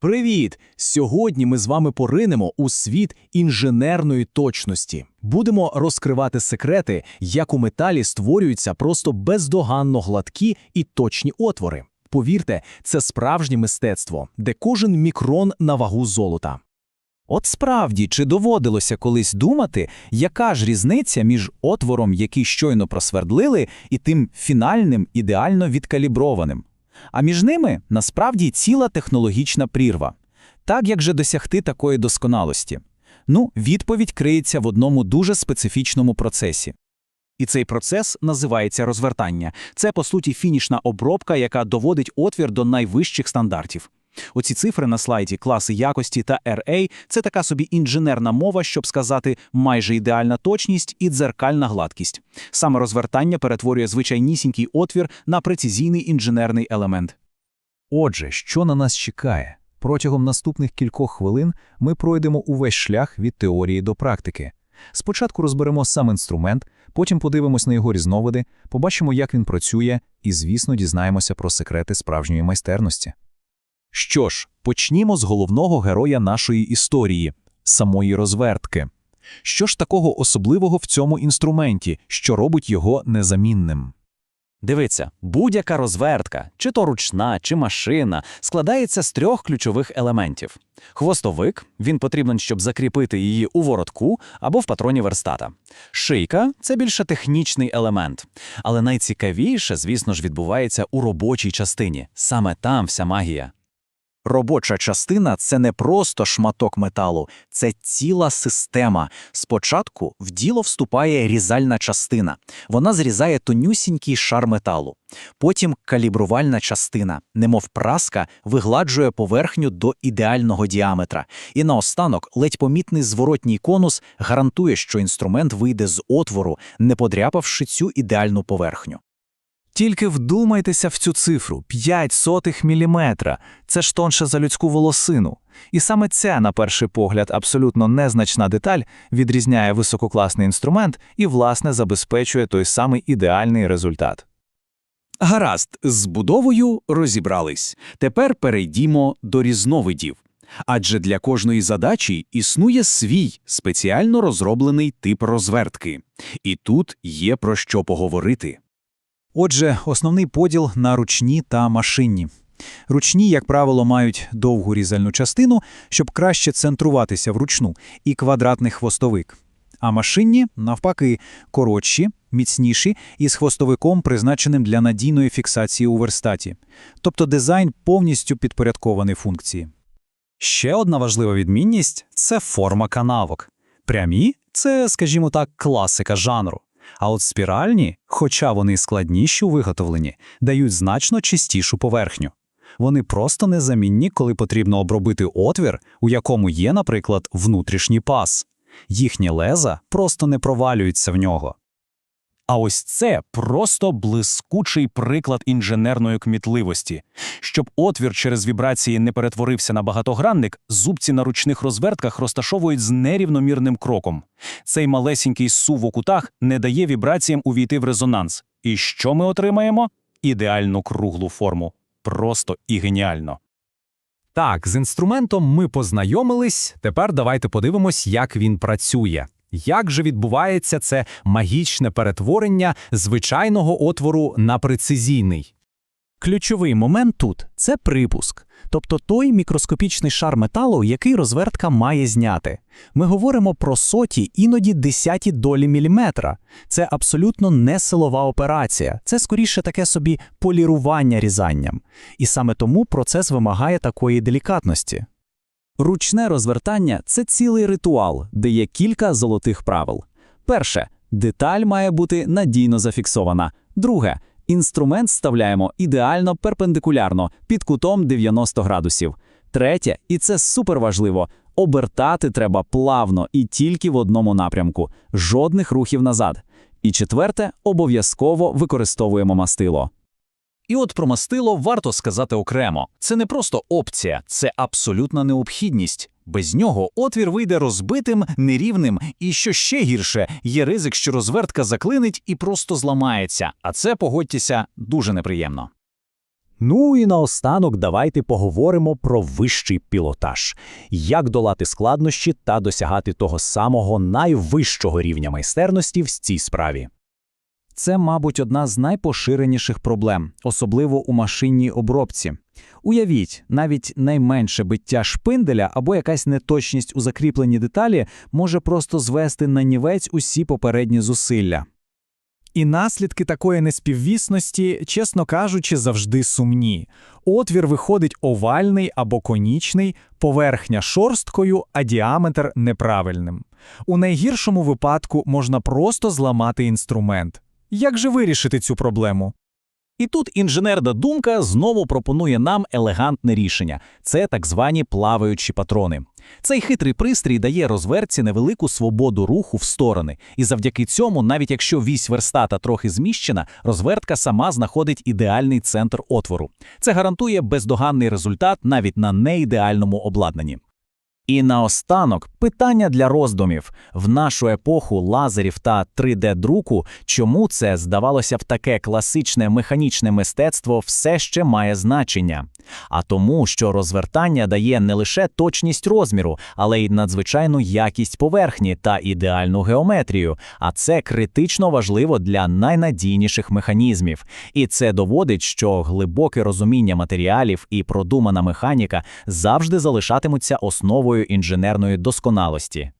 Привіт! Сьогодні ми з вами поринемо у світ інженерної точності. Будемо розкривати секрети, як у металі створюються просто бездоганно гладкі і точні отвори. Повірте, це справжнє мистецтво, де кожен мікрон на вагу золота. От справді, чи доводилося колись думати, яка ж різниця між отвором, який щойно просвердлили, і тим фінальним, ідеально відкаліброваним? А між ними насправді ціла технологічна прірва. Так як же досягти такої досконалості? Ну, відповідь криється в одному дуже специфічному процесі. І цей процес називається розвертання. Це, по суті, фінішна обробка, яка доводить отвір до найвищих стандартів. Оці цифри на слайді класи якості та RA – це така собі інженерна мова, щоб сказати майже ідеальна точність і дзеркальна гладкість. Саме розвертання перетворює звичайнісінький отвір на прецизійний інженерний елемент. Отже, що на нас чекає? Протягом наступних кількох хвилин ми пройдемо увесь шлях від теорії до практики. Спочатку розберемо сам інструмент, потім подивимось на його різновиди, побачимо, як він працює, і, звісно, дізнаємося про секрети справжньої майстерності. Що ж, почнімо з головного героя нашої історії самої розвертки. Що ж такого особливого в цьому інструменті, що робить його незамінним? Дивіться, будь-яка розвертка, чи то ручна, чи машина, складається з трьох ключових елементів. Хвостовик він потрібен, щоб закріпити її у воротку або в патроні верстата. Шийка це більше технічний елемент. Але найцікавіше, звісно ж, відбувається у робочій частині. Саме там вся магія. Робоча частина це не просто шматок металу, це ціла система. Спочатку в діло вступає різальна частина. Вона зрізає тонюсінький шар металу. Потім калібрувальна частина, немов праска, вигладжує поверхню до ідеального діаметра. І наостанок ледь помітний зворотній конус гарантує, що інструмент вийде з отвору, не подряпавши цю ідеальну поверхню. Тільки вдумайтеся в цю цифру 5 сотих міліметра. Це ж тонше за людську волосину. І саме ця, на перший погляд, абсолютно незначна деталь відрізняє висококласний інструмент і, власне, забезпечує той самий ідеальний результат. Гаразд, з будовою розібрались. Тепер перейдімо до різновидів. Адже для кожної задачі існує свій спеціально розроблений тип розвертки. І тут є про що поговорити. Отже, основний поділ на ручні та машинні. Ручні, як правило, мають довгу різальну частину, щоб краще центруватися вручну, і квадратний хвостовик. А машинні, навпаки, коротші, міцніші і з хвостовиком, призначеним для надійної фіксації у верстаті. Тобто дизайн повністю підпорядкований функції. Ще одна важлива відмінність це форма канавок. Прямі це, скажімо так, класика жанру. А от спіральні, хоча вони складніші у виготовленні, дають значно чистішу поверхню. Вони просто незамінні, коли потрібно обробити отвір, у якому є, наприклад, внутрішній пас. Їхні леза просто не провалюються в нього. А ось це просто блискучий приклад інженерної кмітливості. Щоб отвір через вібрації не перетворився на багатогранник, зубці на ручних розвертках розташовують з нерівномірним кроком. Цей малесенький сув у кутах не дає вібраціям увійти в резонанс. І що ми отримаємо? Ідеальну круглу форму. Просто і геніально. Так, з інструментом ми познайомились. Тепер давайте подивимось, як він працює. Як же відбувається це магічне перетворення звичайного отвору на прецизійний? Ключовий момент тут це припуск, тобто той мікроскопічний шар металу, який розвертка має зняти. Ми говоримо про соті, іноді десяті долі міліметра. Це абсолютно не силова операція, це скоріше таке собі полірування різанням. І саме тому процес вимагає такої делікатності. Ручне розвертання це цілий ритуал, де є кілька золотих правил. Перше, деталь має бути надійно зафіксована. Друге, інструмент вставляємо ідеально перпендикулярно під кутом 90 градусів. Третє, і це суперважливо, обертати треба плавно і тільки в одному напрямку, жодних рухів назад. І четверте, обов'язково використовуємо мастило. І от про мастило варто сказати окремо. Це не просто опція, це абсолютна необхідність. Без нього отвір вийде розбитим, нерівним, і що ще гірше, є ризик, що розвертка заклинить і просто зламається, а це, погодьтеся, дуже неприємно. Ну і наостанок давайте поговоримо про вищий пілотаж. Як долати складнощі та досягати того самого найвищого рівня майстерності в цій справі. Це, мабуть, одна з найпоширеніших проблем, особливо у машинній обробці. Уявіть, навіть найменше биття шпинделя або якась неточність у закріпленні деталі може просто звести на нівець усі попередні зусилля. І наслідки такої неспіввісності, чесно кажучи, завжди сумні. Отвір виходить овальний або конічний, поверхня шорсткою, а діаметр неправильним. У найгіршому випадку можна просто зламати інструмент. Як же вирішити цю проблему? І тут інженерна думка знову пропонує нам елегантне рішення це так звані плаваючі патрони. Цей хитрий пристрій дає розвертці невелику свободу руху в сторони, і завдяки цьому, навіть якщо вісь верстата трохи зміщена, розвертка сама знаходить ідеальний центр отвору. Це гарантує бездоганний результат навіть на неідеальному обладнанні. І наостанок питання для роздумів. В нашу епоху лазерів та 3D-друку, чому це, здавалося б, таке класичне механічне мистецтво все ще має значення? А тому, що розвертання дає не лише точність розміру, але й надзвичайну якість поверхні та ідеальну геометрію, а це критично важливо для найнадійніших механізмів. І це доводить, що глибоке розуміння матеріалів і продумана механіка завжди залишатимуться основою інженерної досконалості.